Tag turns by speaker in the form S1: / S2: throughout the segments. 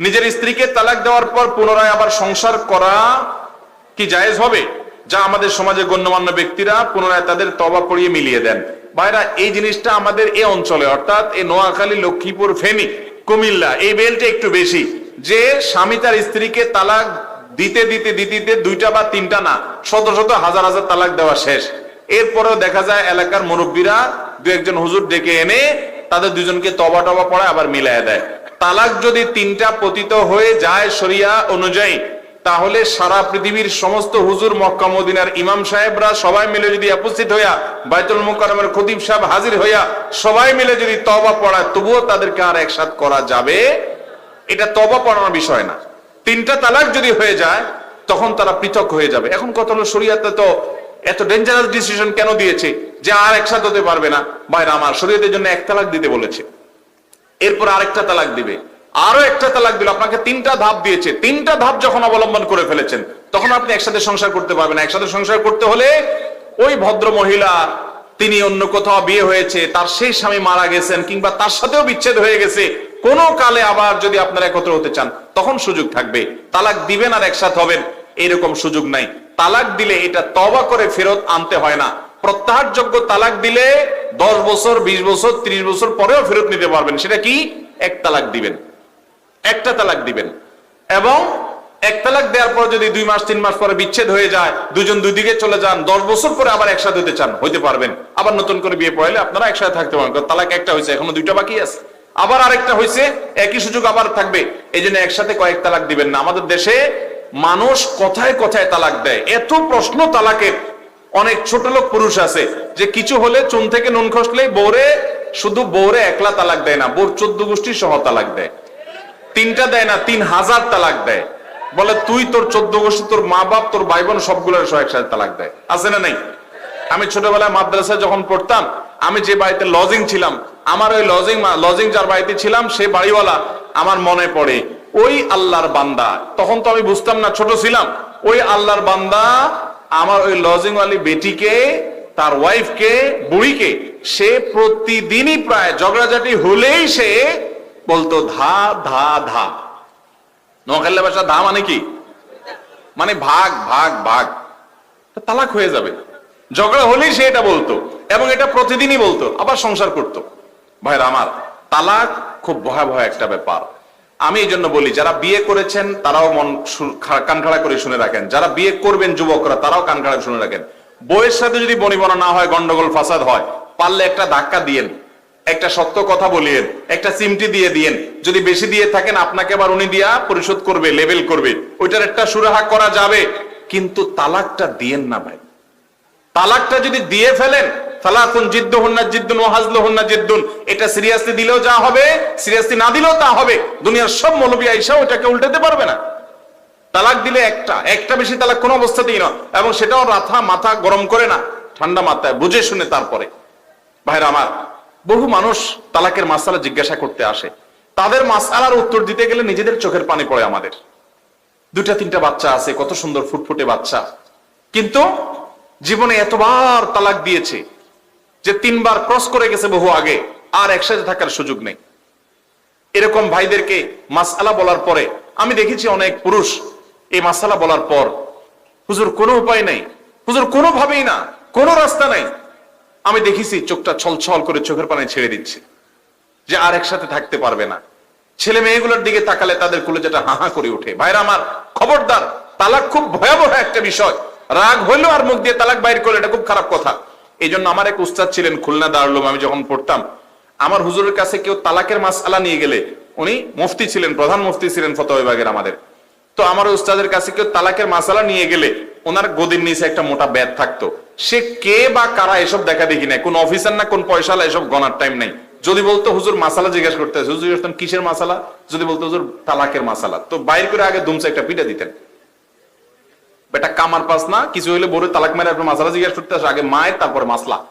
S1: নিজের স্ত্রীকে তালাক দেওয়ার পর পুনরায় আবার সংসার করা কি জায়েজ হবে? যা আমাদের সমাজে গণ্যমান্য ব্যক্তিরা পুনরায় তাদের তবা পড়িয়ে মিলিয়ে দেন। ভাইরা, এই জিনিসটা আমাদের এই অঞ্চলে, অর্থাৎ এই নোয়াখালী, লক্ষ্মীপুর, ফেনী, কুমিল্লা, এই বেলটা একটু বেশি, যে স্বামী তার স্ত্রীকে তালাক দিতে দিতে দিতে দুইটা বা তিনটা না, শত শত হাজার হাজার তালাক দেওয়া শেষ। এরপরেও দেখা যায় এলাকার মুরব্বীরা দু একজন হুজুর ডেকে এনে তাদের দুজনকে তবা টবা পড়ায় আবার মিলায় দেয়। তালাক যদি তিনটা পতিত হয়ে যায় শরিয়া অনুযায়ী, তাহলে সারা পৃথিবীর সমস্ত হুজুর মক্কা মদিনার ইমাম সাহেবরা সবাই মিলে যদি উপস্থিত হইয়া, বাইতুল মুকাররমের খতিব সাহেব হাজির হইয়া সবাই মিলে যদি তবা পড়ায়, তবুও তাদেরকে আর একসাথ করা যাবে? এটা তবা পড়ানোর বিষয় না। তিনটা তালাক যদি হয়ে যায়, তখন তারা পৃথক হয়ে যাবে। এখন কত হলো শরীয়তে তো এত ডেঞ্জারাস ডিসিশন কেন দিয়েছে যে আর একসাথ হতে পারবে না? বাইরে আমার শরীয়তের জন্য এক তালাক দিতে বলেছে। এরপর আরেকটা তালাক দিবে। আরও একটা তালাক দিল, আপনাকে তিনটা ধাপ দিয়েছে। তিনটা ধাপ যখন অবলম্বন করে ফেলেছেন, তখন আপনি একসাথে সংসার করতে পারবেন একসাথে সংসার করতে হলে ওই ভদ্র মহিলা, তিনি অন্য কোথাও বিয়ে হয়েছে, তার সেই স্বামী মারা গেছেন, কিংবা তার সাথেও বিচ্ছেদ হয়ে গেছে, কোন কালে আবার যদি আপনারা একত্র হতে চান, তখন সুযোগ থাকবে। তালাক দিবেন আর একসাথে হবেন, এরকম সুযোগ নাই। তালাক দিলে এটা তবা করে ফেরত আনতে হয় না। প্রত্যাহারযোগ্য তালাক দিলে দশ বছর, বিশ বছর, ত্রিশ বছর পরেও ফেরত নিতে পারবেন। সেটা কি? এক তালাক দিবেন। একটা তালাক দিবেন। এবং এক তালাক দেওয়ার পর যদি দুই মাস, তিন মাস পরে বিচ্ছেদ হয়ে যায়, দুজন দুই দিকে চলে যান, দশ বছর পরে আবার একসাথে হতে চান, হইতে পারবেন। আবার নতুন করে বিয়ে পড়াইলে আপনারা একসাথে থাকতে পারবেন তালাক একটা হয়েছে, এখনও দুইটা বাকি আছে। আবার আরেকটা হয়েছে, একই সুযোগ আবার থাকবে। এই জন্য একসাথে কয়েক তালাক দিবেন না। আমাদের দেশে মানুষ কথায় কথায় তালাক দেয়। এত প্রশ্ন তালাকের অনেক ছোট লোক, পুরুষ আছে, যে কিছু হলে চুন থেকে নুন খসলে বৌরে শুধু বৌরে একলা তালাক দেয় না বোর চোদ্দ গোষ্ঠী সহ তালাক দেয়। তিনটা দেয় না, তিন হাজার তালাক দেয়। বলে, তুই তোর চোদ্দ গোষ্ঠী, তোর মা বাপ, তোর ভাই বোন সবগুলোর সহ একসাথে তালাক দেয়। আছে না নাই? আমি ছোটবেলায় মাদ্রাসায় যখন পড়তাম, আমি যে বাড়িতে লজিং ছিলাম, আমার ওই লজিং লজিং যার বাড়িতে ছিলাম, সে বাড়িওয়ালা আমার মনে পড়ে, ওই আল্লাহর বান্দা। তখন তো আমি বুঝতাম না, ছোট ছিলাম, ওই আল্লাহর বান্দা আমার ওই লজিং ওয়ালি বেটিকে, তার ওয়াইফকে বুড়িকে, সে প্রতিদিনই প্রায় ঝগড়াঝাটি হলেই সে বলতো, ধা ধা ধা। নোয়াখালী ভাষা ধা মানে কি? মানে ভাগ ভাগ ভাগ। তালাক হয়ে যাবে। ঝগড়া হলেই সে এটা বলতো এবং এটা প্রতিদিনই বলতো, আবার সংসার করতো। ভাইরা আমার, তালাক খুব ভয়াবহ একটা ব্যাপার। আমি এই জন্য বলি, যারা বিয়ে করেছেন তারাও মন শু- খা- কান খাড়া করে শুনে রাখেন। যারা বিয়ে করবেন যুবকরা, তারাও কান খাড়া শুনে রাখেন। বইয়ের সাথে যদি বনিবনা না হয়, গন্ডগোল, ফাসাদ হয়, পারলে একটা ধাক্কা দিয়েন, একটা সত্য কথা বলিয়েন, একটা চিমটি দিয়ে দিয়েন। যদি বেশি দিয়ে থাকেন, আপনাকে আবার উনি দিয়া পরিশোধ করবে, লেবেল করবে। ওইটার একটা সুরাহা করা যাবে। কিন্তু তালাকটা দিয়েন না ভাই। তালাকটা যদি দিয়ে ফেলেন ফালাকুন জিদ্দুহুন্না জিদ্দুন ওয়া হাজলুহুন্না জিদ্দুন। এটা সিরিয়াসলি দিলেও যা হবে, সিরিয়াসলি না দিলেও তা হবে। দুনিয়ার সব মৌলবী আইসা ওটাকে উল্টাতে পারবে না। তালাক দিলে একটা একটা বেশি তালাক কোনো অবস্থাতেই না এবং সেটাও রাথা মাথা গরম করে না, ঠান্ডা মাথায়, বুঝে শুনে তারপরে। ভাইরা আমার, বহু মানুষ তালাকের মাসালা জিজ্ঞাসা করতে আসে। তাদের মাসালার উত্তর দিতে গেলে নিজেদের চোখের পানি পড়ে আমাদের। দুটা তিনটা বাচ্চা আছে, কত সুন্দর ফুটফুটে বাচ্চা। কিন্তু জীবনে এতবার তালাক দিয়েছে যে তিনবার ক্রস করে গেছে বহু আগে, আর একসাথে থাকার সুযোগ নেই। এরকম ভাইদেরকে মাসালা বলার পরে, আমি দেখেছি অনেক পুরুষ এই মাসালা বলার পর, হুজুর, কোনো উপায় নাই। হুজুর, কোনোভাবেই না, কোনো রাস্তা নাই। আমি দেখেছি চোখটা ছলছল করে চোখের পানি ছেড়ে দিচ্ছে, যে আর একসাথে থাকতে পারবে না। ছেলে মেয়েগুলোর দিকে তাকালে তাদের কুলে যেটা হাহা করে ওঠে। ভাইরা আমার খবরদার, তালাক খুব ভয়াবহ একটা বিষয়। রাগ হইলেও আর মুখ দিয়ে তালাক বাইর করলে এটা খুব খারাপ কথা। এই জন্য আমার এক উস্তাদ ছিলেন, খুলনা দাঁড়ালুম আমি যখন পড়তাম, আমার হুজুরের কাছে কেউ তালাকের মাসালা নিয়ে গেলে উনি মুফতি ছিলেন, প্রধান মুফতি ছিলেন ফতোয়া বিভাগের আমাদের। তো আমার উস্তাদের কাছে কেউ তালাকের মাসালা নিয়ে গেলে ওনার গদির নিচে একটা মোটা ব্যাগ থাকতো। সে কে বা কারা এসব দেখা দেখি নাই, কোন অফিসার না কোন পয়সালা, এসব গনার টাইম নাই। যদি বলতো হুজুর মাসালা জিজ্ঞাসা করতে হুজুর কিসের মাসালা যদি বলতো হুজুর তালাকের মাসালা তো বাইর করে আগে দুমসে একটা পিঠা দিতেন। বেটা কামার পাস না, কিছু হইলে বড় তালাক মেরে আপনার মাসালা জিজ্ঞাসা করতে আসে, আগে মায়ের, তারপরে মাসলা।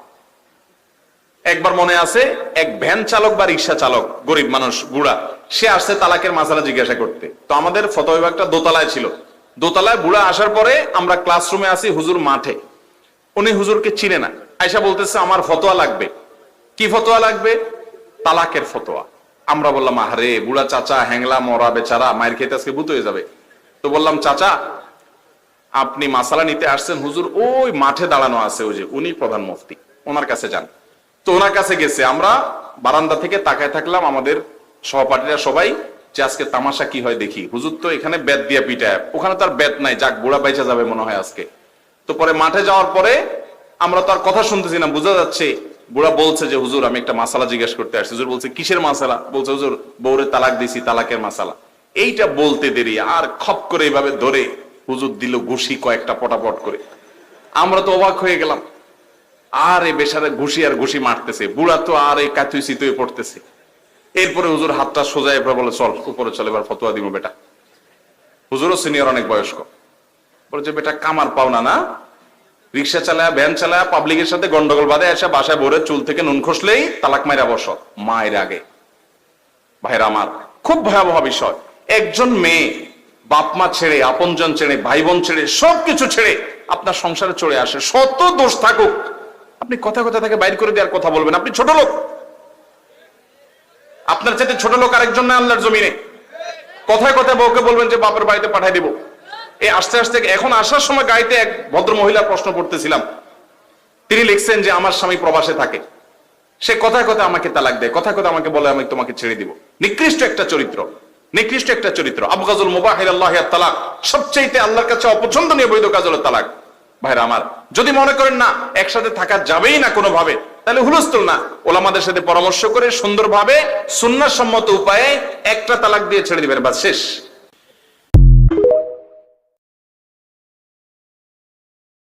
S1: একবার মনে আছে, এক ভ্যান চালক বা রিক্সা চালক, গরিব মানুষ, বুড়া, সে আসছে তালাকের মাসালা জিজ্ঞাসা করতে। তো আমাদের ফটো বিভাগটা দোতলায় ছিল। দোতলায় বুড়া আসার পরে আমরা ক্লাসরুমে আসি হুজুর মাঠে। উনি হুজুরকে চিনে না। আয়সা বলতেছে, আমার ফতোয়া লাগবে। কি ফতোয়া লাগবে? তালাকের ফতোয়া। আমরা বললাম আরে বুড়া চাচা, হ্যাংলা, মরা, বেচারা, মায়ের খেতে আজকে ভূত হয়ে যাবে। তো বললাম, চাচা আপনি মাসালা নিতে আসছেন, হুজুর ওই মাঠে দাঁড়ানো আছে ওই যে, উনি প্রধান মুফতি, ওনার কাছে যান। তো ওনার কাছে গেছে, আমরা বারান্দা থেকে তাকায় থাকলাম, আমাদের সহপাঠীরা সবাই, যে আজকে তামাশা কি হয় দেখি। হুজুর তো এখানে বেত দিয়া পিটায়, ওখানে তার বেত নাই, যাক, বুড়া বাইচা যাবে মনে হয় আজকে। তো পরে মাঠে যাওয়ার পরে আমরা তো আর কথা শুনতেছি না, বোঝা যাচ্ছে, বুড়া বলছে যে, হুজুর, আমি একটা মাসালা জিজ্ঞেস করতে আসছি। হুজুর বলছে, কিসের মাসালা? বলছে, হুজুর, বউরে তালাক দিছি, তালাকের মাসালা। এইটা বলতে দেরি, আর খপ করে এইভাবে ধরে হুজুর দিল ঘুষি কয়েকটা পটাপট করে। আমরা তো অবাক হয়ে গেলাম। আর এ বেসারে ঘুষি আর ঘুষি মারতেছে। বুড়া তো আর এই কাতুই সিতুই পড়তেছে। এরপরে হুজুর হাতটা সোজা এবার বলে, চল, উপরে চল, এবার ফতোয়া দিব বেটা। হুজুরও সিনিয়র অনেক বয়স্ক। বলছে বেটা, কামার পাও না না? রিক্সা চালায়, ভ্যান চালায় পাবলিকের সাথে গন্ডগোল বাদে এসে বাসায় ভোরে চুল থেকে নুন খসলেই তালাক মাইরা বস। মায়ের আগে। ভাইরা আমার, খুব ভয়াবহ বিষয়। একজন মেয়ে বাপ মা ছেড়ে, আপনজন ছেড়ে ভাই বোন ছেড়ে, সবকিছু ছেড়ে আপনার সংসারে চলে আসে। শত দোষ থাকুক। আপনি কথা কথা তাকে বাইর করে দেওয়ার কথা বলবেন। আপনি ছোট লোক। আপনার চাইতে ছোট লোক আরেকজন না আল্লাহর জমিনে। কথায় কথায় বউকে বলবেন যে, বাপের বাড়িতে পাঠাই দিব। এই আস্তে আস্তে এখন আসার সময় গাইতে এক ভদ্র মহিলার প্রশ্ন করতেছিলাম। তিনি লিখছেন যে, আমার স্বামী প্রবাসে থাকে। সে কথায় কথায় আমাকে তালাক দেয়। কথায় কথায় আমাকে বলে, আমি তোমাকে ছেড়ে দিব। নিকৃষ্ট একটা চরিত্র। নিকৃষ্ট একটা চরিত্র। আবগাজুল মুবাহির আল্লাহ তালাক। সবচেয়ে আল্লাহর কাছে অপছন্দনীয় বৈধ কাজ হলো তালাক। ভাইরা আমার, যদি মনে করেন না, একসাথে থাকা যাবেই না কোনোভাবে, তাহলে হুলস্থুল না। ওলামাদের সাথে পরামর্শ করে সুন্দরভাবে সুন্নাসম্মত উপায়ে একটা তালাক দিয়ে ছেড়ে দিবেন বা শেষ।